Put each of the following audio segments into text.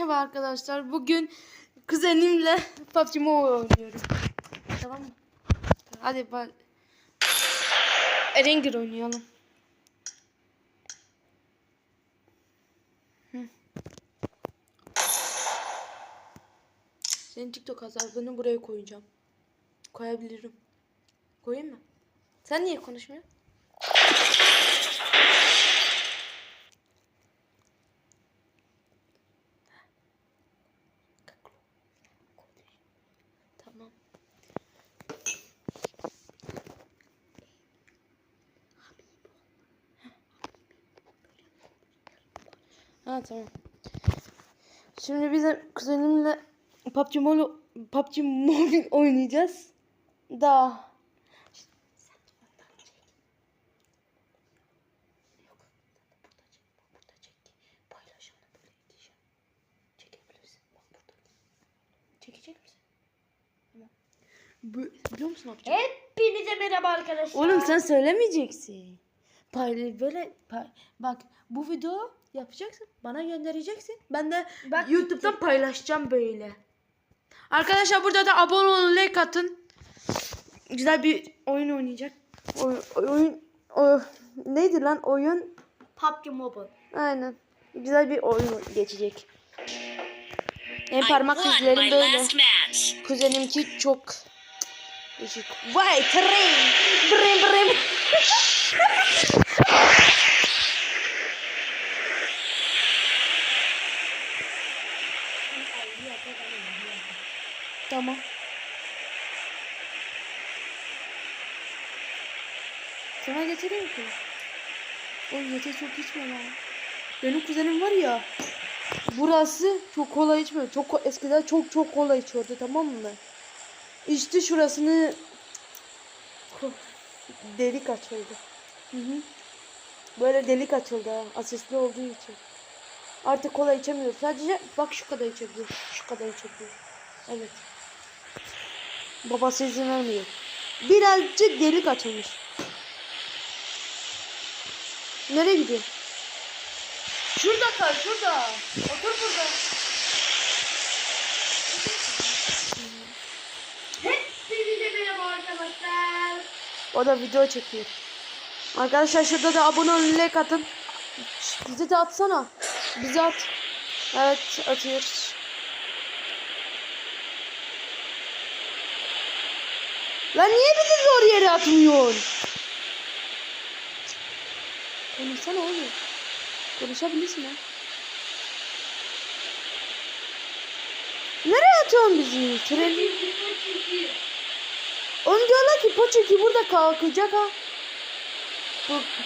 Merhaba arkadaşlar. Bugün kuzenimle PUBG Mobile oynuyorum. Tamam mı? Hadi bak. Erengir oynayalım. Hı. Senin TikTok hesabını buraya koyacağım. Koyabilirim. Koyayım mı? Sen niye konuşmuyorsun? Tamam. Ha tamam. Şimdi biz kuzenimle PUBG Mobile, PUBG Mobile oynayacağız. Daha. Çekecek misin? Bu, biliyor musun yapacağım? Hepinize merhaba arkadaşlar. Oğlum sen söylemeyeceksin. Payla böyle pay- bak bu video yapacaksın bana göndereceksin. Ben de Bak- YouTube'dan paylaşacağım böyle. Arkadaşlar burada da abone olun like atın. Güzel bir oyun oynayacak. Oy- oyun o, neydi lan oyun? PUBG Mobile. Aynen. Güzel bir oyun geçecek. En parmak izlerim böyle. Kuzenimki çok. Vay tren. Brim brim. Tamam. Sana getireyim ki. Oğlum yeter çok içme lan. Benim kuzenim var ya. Burası çok kola içmiyor. Çok eskiden çok çok kola içiyordu tamam mı? İçti şurasını delik açıldı. Hı hı. Böyle delik açıldı ha, asistli olduğu için. Artık kola içemiyor. Sadece bak şu kadar içebiliyor. Şu kadar içebiliyor. Evet. Babası izin vermiyor. Birazcık delik açılmış. Nereye gidiyor? Şurada kal, şurada. Otur burada. Hepinize merhaba arkadaşlar. O da video çekiyor. Arkadaşlar şurada da abone olun, like atın. Bize de atsana. Bize at. Evet, atıyoruz. Lan niye bizi zor yere atmıyorsun? Konuşsana oğlum. Konuşabilirsin ha. Nereye atıyorsun bizi? Treni. Onu diyorlar ki Poçinki burada kalkacak ha.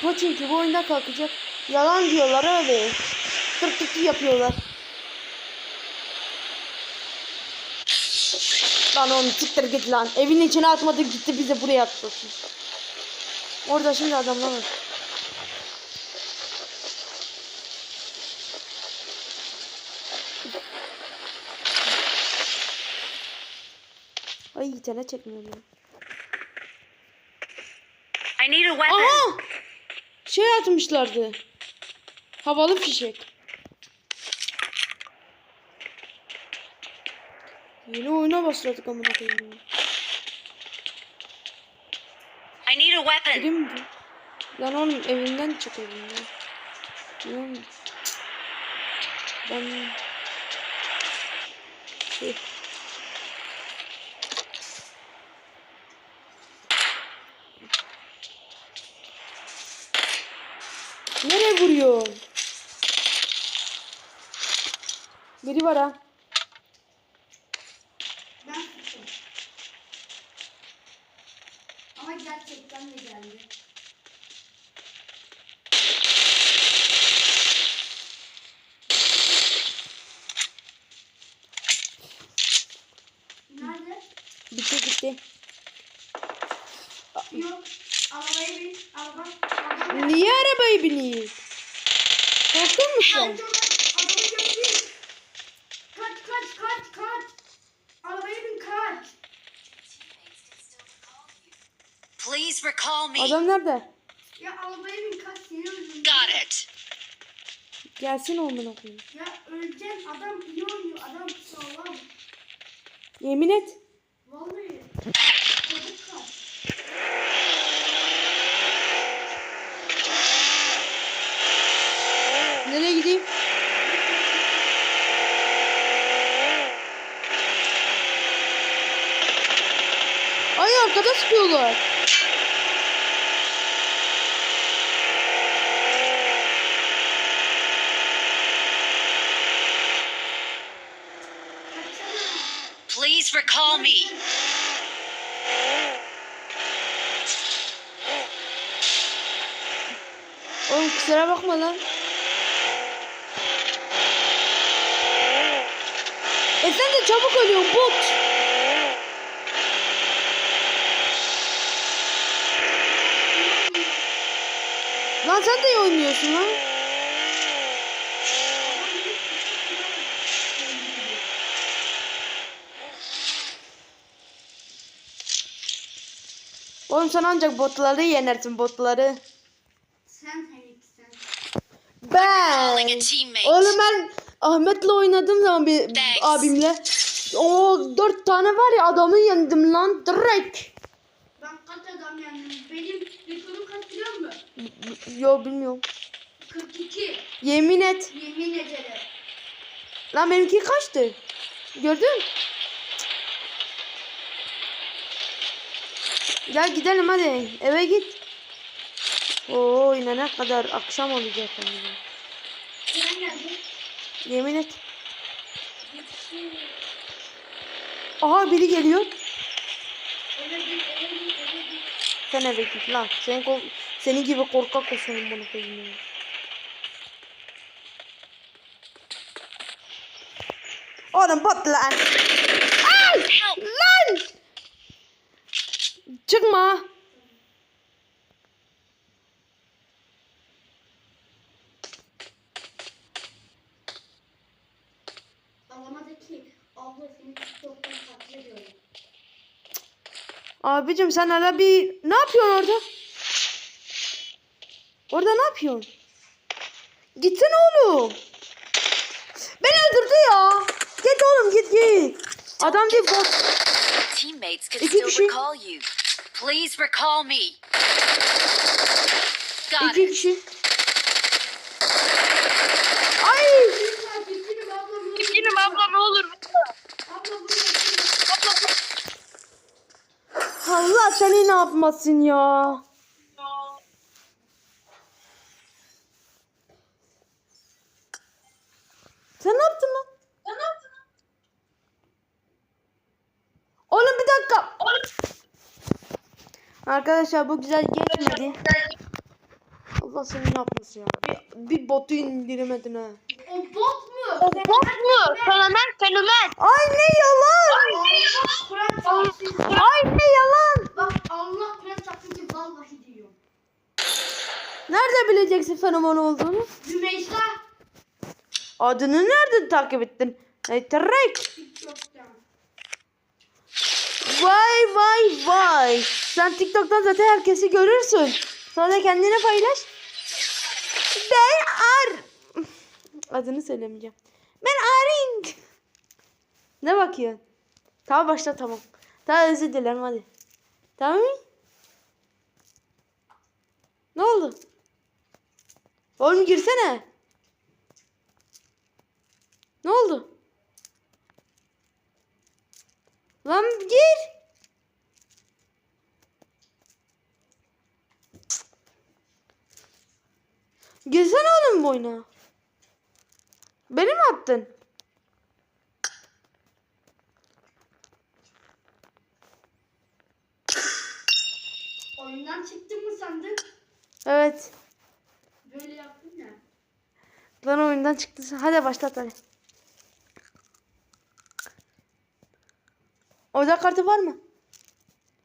Poçinki bu oyunda kalkacak. Yalan diyorlar öyle. Tık tık tık yapıyorlar. Lan onu siktir git lan. Evin içine atmadı gitti bize buraya attı. Orada şimdi adamlar var. Ay internet çekmiyor ya. I need a weapon. Aha! Şey atmışlardı. Havalı fişek. Yeni oyuna başladık amına koyayım. ya. I need a weapon. Mi bu? Lan oğlum evinden çık evinden. Lan. Ben... Şey... Nereye vuruyor? Biri var ha. Ben tuttum. Ama gerçekten de geldi. Nerede? Bitti gitti. Yok. Arabaya bin. Araba. Niye arabayı biniyor? Korktun mu sen? Önce oradan adamı götüreyim. Kaç kaç kaç kaç. Arabaya bin kaç. Please recall me. Adam nerede? Ya arabaya bin kaç. Seni öldürdüm. Got it. Gelsin amına koyayım. Ya öleceksin adam yiyor Yemin et. Vallahi. Çabuk kaç. Nereye gideyim? Ay arkada sıkıyorlar. Please recall me. Oğlum kusura bakma lan. E sen de çabuk ölüyorsun bot. Lan sen de iyi oynuyorsun lan. Oğlum sen ancak botları yenersin botları. Sen sen. Ben. Oğlum ben Ahmet'le oynadığım zaman bir Thanks. abimle. O dört tane var ya adamı yendim lan direkt. Ben kaç adam yendim. Benim rekorum kaç biliyor musun? Yo bilmiyorum. 42. Yemin et. Yemin ederim. Lan benimki kaçtı? Gördün? Gel gidelim hadi. Eve git. Oo yine ne kadar akşam olacak. Sen? Yemin et. Aha biri geliyor. Sen eve git lan. Senin, kork- senin gibi korkak olsun bunu koyayım. ya. Oğlum bot lan. Ay! Lan! Çıkma. Abicim sen hala bir... Ne yapıyorsun orada? Orada ne yapıyorsun? Gitsene oğlum. Beni öldürdü ya. Git oğlum git git. Adam değil bot. Teammates can İki still kişi. recall you. Please recall me. Got İki it. kişi. Ay! Gittinim abla ne olur. Allah seni ne yapmasın ya. Sen ne yaptın lan? Oğlum bir dakika. Arkadaşlar bu güzel geçmedi. Allah seni ne yapmasın ya. Bir, bir botu indiremedin ha. O bot mu? Bot mu? Fenomen fenomen. Ay ne yalan. Allah Kur'an çarpsın. Ay ne yalan. Bak Allah Kur'an çarpsın ki vallahi diyor. Nerede bileceksin fenomen olduğunu? Rümeysa Adını nerede takip ettin? Hey, direkt. TikTok'tan. Vay vay vay. Sen TikTok'tan zaten herkesi görürsün. Sonra kendine paylaş. Ben Ar... Adını söylemeyeceğim. Ben Arin. Ne bakıyorsun? Tamam başla tamam. Tamam özür dilerim hadi. Tamam mı? Ne oldu? Oğlum girsene. Ne oldu? Lan gir. Girsene oğlum bu oyuna. Beni mi attın? Oyundan çıktın mı sandın? Evet. Böyle yaptın ya. Lan oyundan çıktı. Hadi başlat hadi. Oda kartı var mı?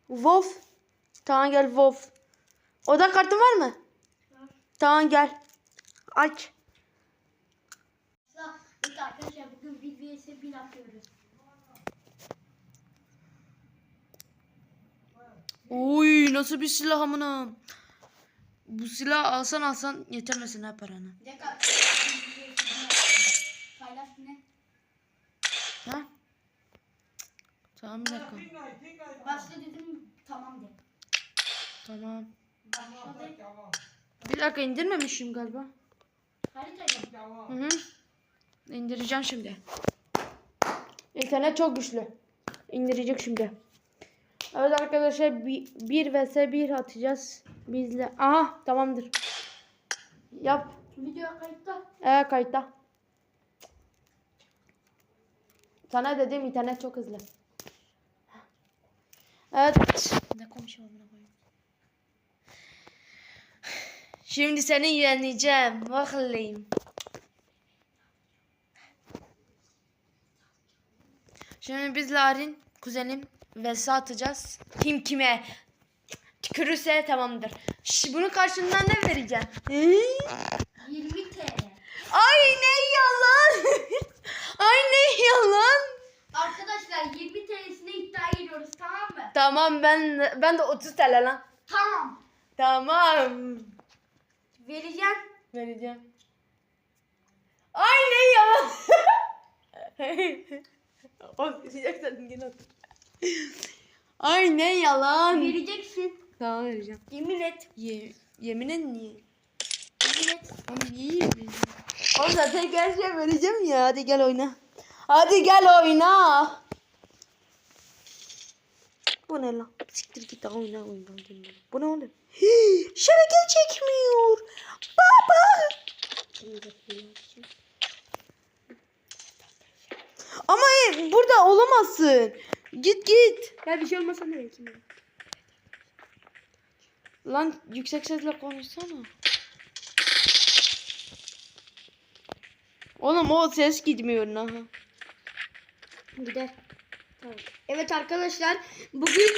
WoW. Tamam gel WoW. Oda kartı var mı? Var. Tamam gel. Aç. Evet arkadaşlar bugün bir vs 1 yapıyoruz. Oy nasıl bir silah amına. Bu silah alsan alsan yetermesin ha paranı. Ne kadar? Bir vs 1 yapıyoruz. Paylaş ne? Ha? Tamam bir dakika. Başla dedim tamam de. Tamam. De. Bir dakika indirmemişim galiba. Haritayı. Hı hı. İndireceğim şimdi. İnternet çok güçlü. İndirecek şimdi. Evet arkadaşlar bir, bir vs 1 atacağız. Bizle. Aha tamamdır. Yap. Video kayıtta. Ee kayıtta. Sana dedim internet çok hızlı. Evet. Ne amına koyayım. Şimdi seni yeneceğim. Bakayım. Şimdi biz Larin kuzenim vs atacağız. Kim kime tükürürse tamamdır. Şş, bunun karşılığında ne vereceğim? Hı? 20 TL. Ay ne yalan. Ay ne yalan. Arkadaşlar 20 TL'sine iddia giriyoruz tamam ben ben de 30 TL lan. Tamam. Tamam. Vereceğim. Vereceğim. Ay ne yalan. otur. Ay ne yalan. Vereceksin. Tamam vereceğim. Yemin et. Ye, yemin et niye? Yemin et. Oğlum niye yemin Oğlum zaten şey vereceğim ya. Hadi gel oyna. Hadi gel oyna. Bu ne lan? Siktir git daha oyna oyna. Bu ne oğlum? Hii, Şebeke çekmiyor. Baba. Ama e, burada olamazsın. Git git. Ya bir şey olmasa ne bekliyorum? Lan yüksek sesle konuşsana. Oğlum o ses gitmiyor aha. Gider. Tamam. Evet arkadaşlar bugün.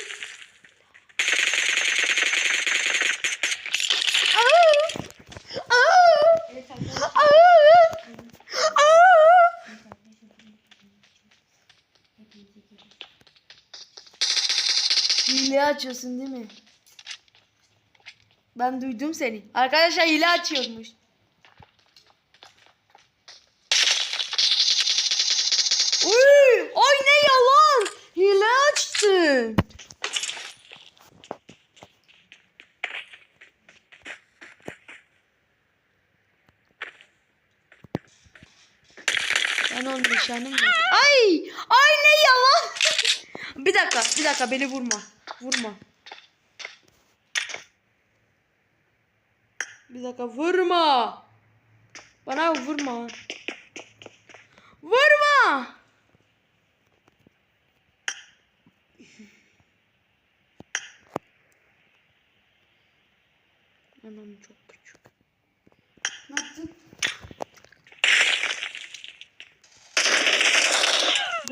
Hile açıyorsun değil mi? Ben duydum seni. Arkadaşlar hile açıyormuş. Uy, ay ne yalan. Hile açtın. Var. Ay! Ay ne yalan! bir dakika, bir dakika beni vurma. Vurma. Bir dakika vurma. Bana vurma. Vurma! Anam çok küçük. Ne yaptın?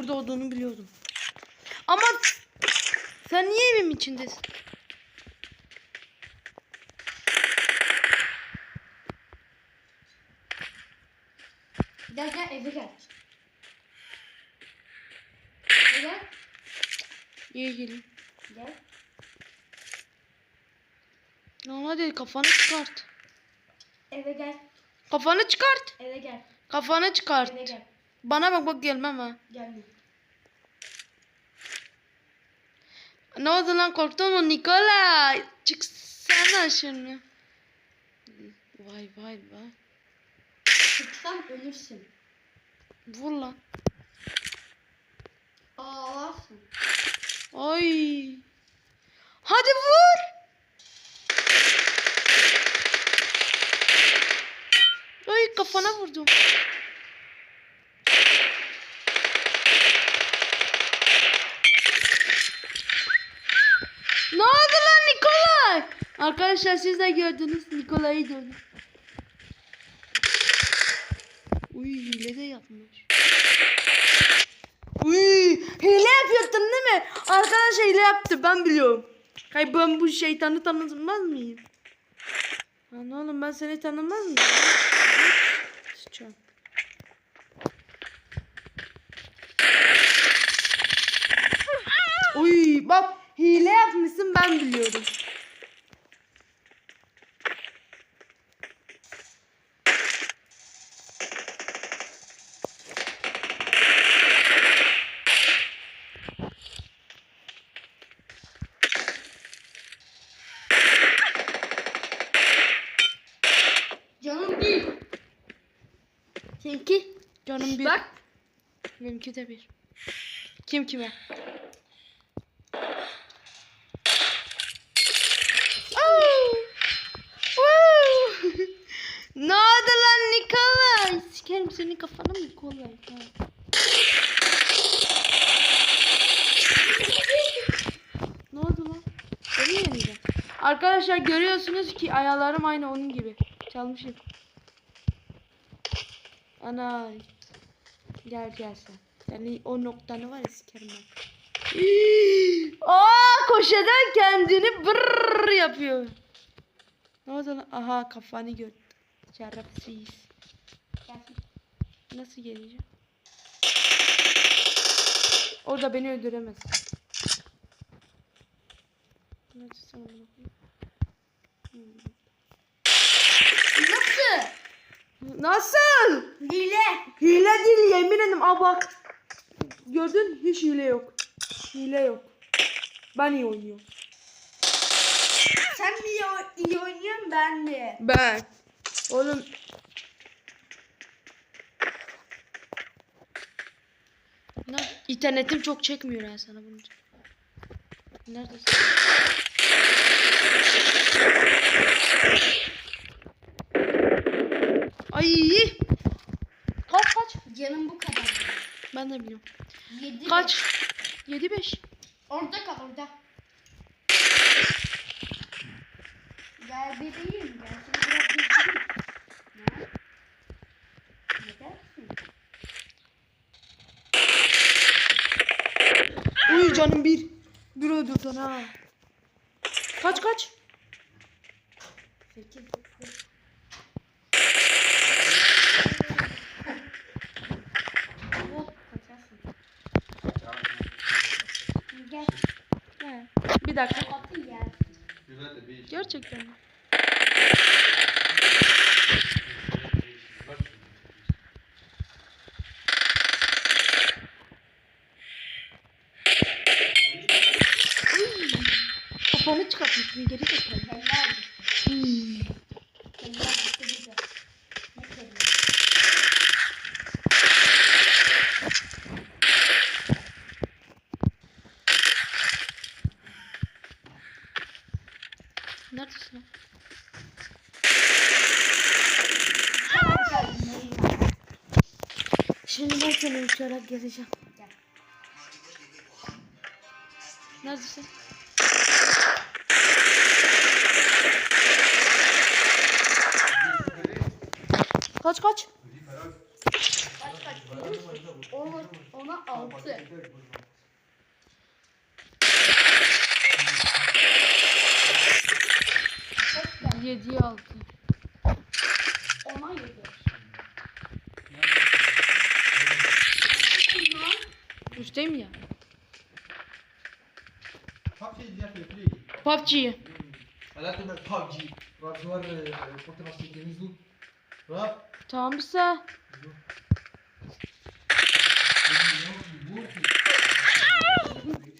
Burada olduğunu biliyordum. Ama sen niye evim içindesin? Gel gel eve gel. Eve gel. Niye geleyim? Gel. Lan hadi kafanı çıkart. Eve gel. Kafanı çıkart. Eve gel. Kafanı çıkart. Eve gel. Bana bak bak gelmem ha. Gel. Ne oldu lan korktun mu Nikola? Çıksana şunu. Vay vay vay. Çıksam ölürsün. Vur lan. Ağlarsın. Ay. Hadi vur. Ay kafana vurdum. Ne oldu lan Nikolay? Arkadaşlar siz de gördünüz Nikolay'ı gördüm. Uy hile de yapmış. Uy hile yapıyordun değil mi? Arkadaşlar hile yaptı ben biliyorum. Hay ben bu şeytanı tanımaz mıyım? Lan oğlum ben seni tanımaz mıyım? Sıçacağım. Uy bak Hile yapmışsın ben biliyorum. Canım bir. Seninki? Canım bir. Bak. Benimki de bir. Kim kime? Nikolay. Ha. ne oldu lan? Beni yeneceğim. Arkadaşlar görüyorsunuz ki ayarlarım aynı onun gibi. Çalmışım. Ana. Gel gel. Yani o noktanı var ya sikerim ben. Aa koşadan kendini brrr yapıyor. Ne oldu lan? Aha kafanı gördüm. Şerefsiz. Nasıl geleceğim? Orada beni öldüremez. Nasıl? Nasıl? Hile. Hile değil yemin ederim. Aa bak. Gördün hiç hile yok. Hile yok. Ben iyi oynuyorum. Sen mi iyi, iyi oynuyorsun ben mi? Ben. Oğlum. Ne? İnternetim çok çekmiyor ya sana bunu. Neredesin? Ay. Kaç kaç? Canım bu kadar. Ben de biliyorum. Yedi. Kaç? 7 5. Orada kal orada. Gel bebeğim. Gel biraz gezdireyim. Ne? Ne dersin? Uy canım bir. Bir öldürdün ha. Kaç kaç? Sekiz. Gel. He. Bir dakika. Gel. Gerçekten mi? Kafamı çıkartmışsın geri zekalı. Hmm. Neredesin? Şimdi ben seni uçarak gezeceğim. Gel. Neredesin? Kaç kaç? Kaç kaç? Ona, ona altı. 7'ye 6. Ona yedi. Üstteyim ya. PUBG mets PUBG. Tu vas jouer euh, contre la Tamam sağ.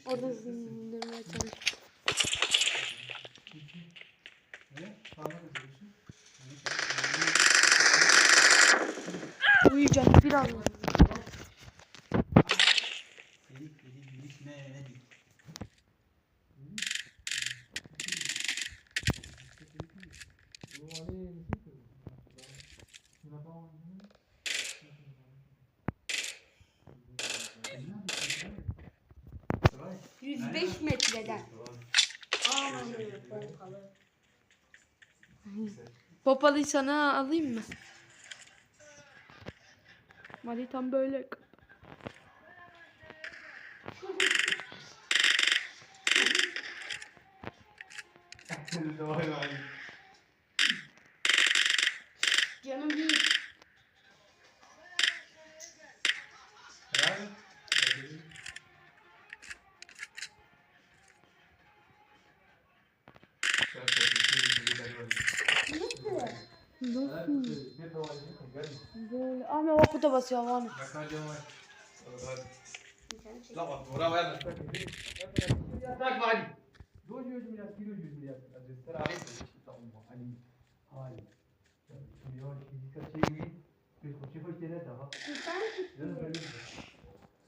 Orada zindirmeye çalış. Uyuyacağım biraz. 105 metreden. Aman pompalı. Popalıyı sana alayım mı? Mali tam böyle. خده بس يا وأنا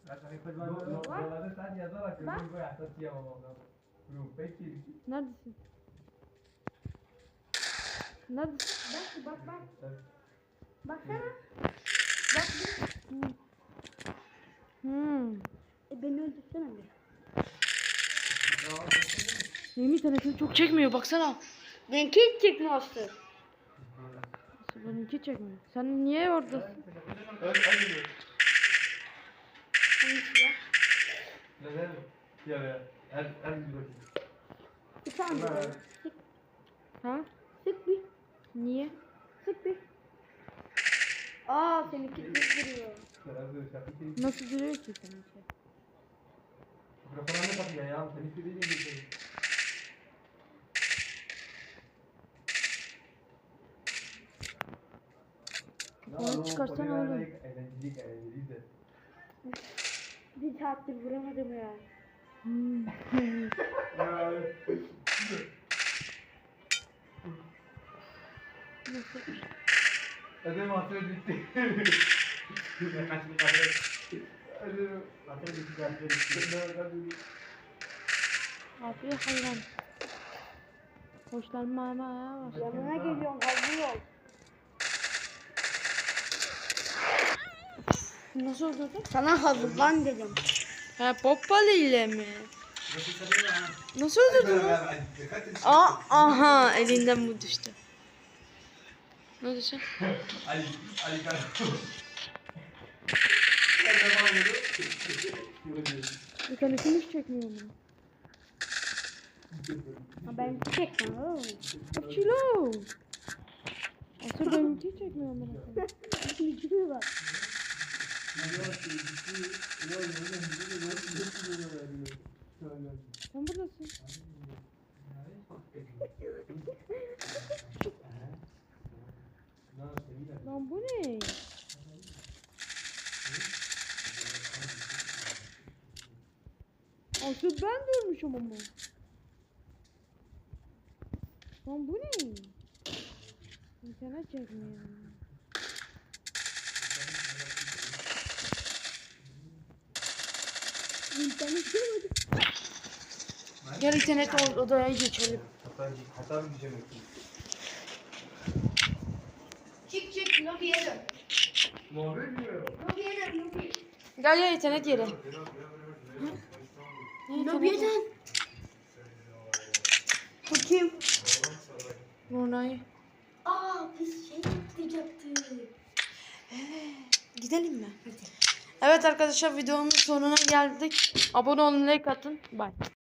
لا تقلقوا لا تقلقوا لا تقلقوا لا تقلقوا لا تقلقوا لا تقلقوا Bak. Hmm. E beni öldürsene bir. Benim internetim çok çekmiyor baksana. Benimki hiç çekmiyorsun. Benimki çekmiyor. Sen niye oradasın? Neden? Ya ya. Her her bakayım. Bir tane Ha? sık bir. Niye? Sık bir. Aa seninki düz duruyor. Nasıl duruyor ki seninki? Mikrofonu ne kapıyor ya? Seni istediğin gibi şey. Onu çıkarsana oğlum. Eğlenceli eğlenceli de. Bir saattir vuramadım ya. Hmm. Ya. Hadi masaya bitti. Ya kaç bir kahve. Hadi masaya bitti kahve bitti. Abi hayran. Hoşlanmamaya başladı. Yanına geliyorum kazıyor. Nasıl öldürdün? Sana hazırlan dedim. Ha poppalı ile mi? Nasıl öldürdün? Aa, aha elinden bu düştü. Ne düştü? Ali, Ali. Ben bana geliyor. İnternetim hiç çekmiyor mu? Ha ben çekmem oğlum. Kilo. Asıl benimki hiç çekmiyor mu? Bir gibi var. Sen buradasın. Lan bu ne? Asıl ben durmuşum ama. Lan bu ne? İnternet çekmiyor. İnternet görmedim. Gel internet od- odaya geçelim. Hata, hata mı diyeceğim? Dön. Muhabbet diyor. Lobiye dön lobiye. Gel gel. Ne Lobiye internet? dön. Bu kim? Brunei. Aa biz şey yapacaktık. Gidelim mi? Evet arkadaşlar videonun sonuna geldik. Abone olun, like atın. Bye.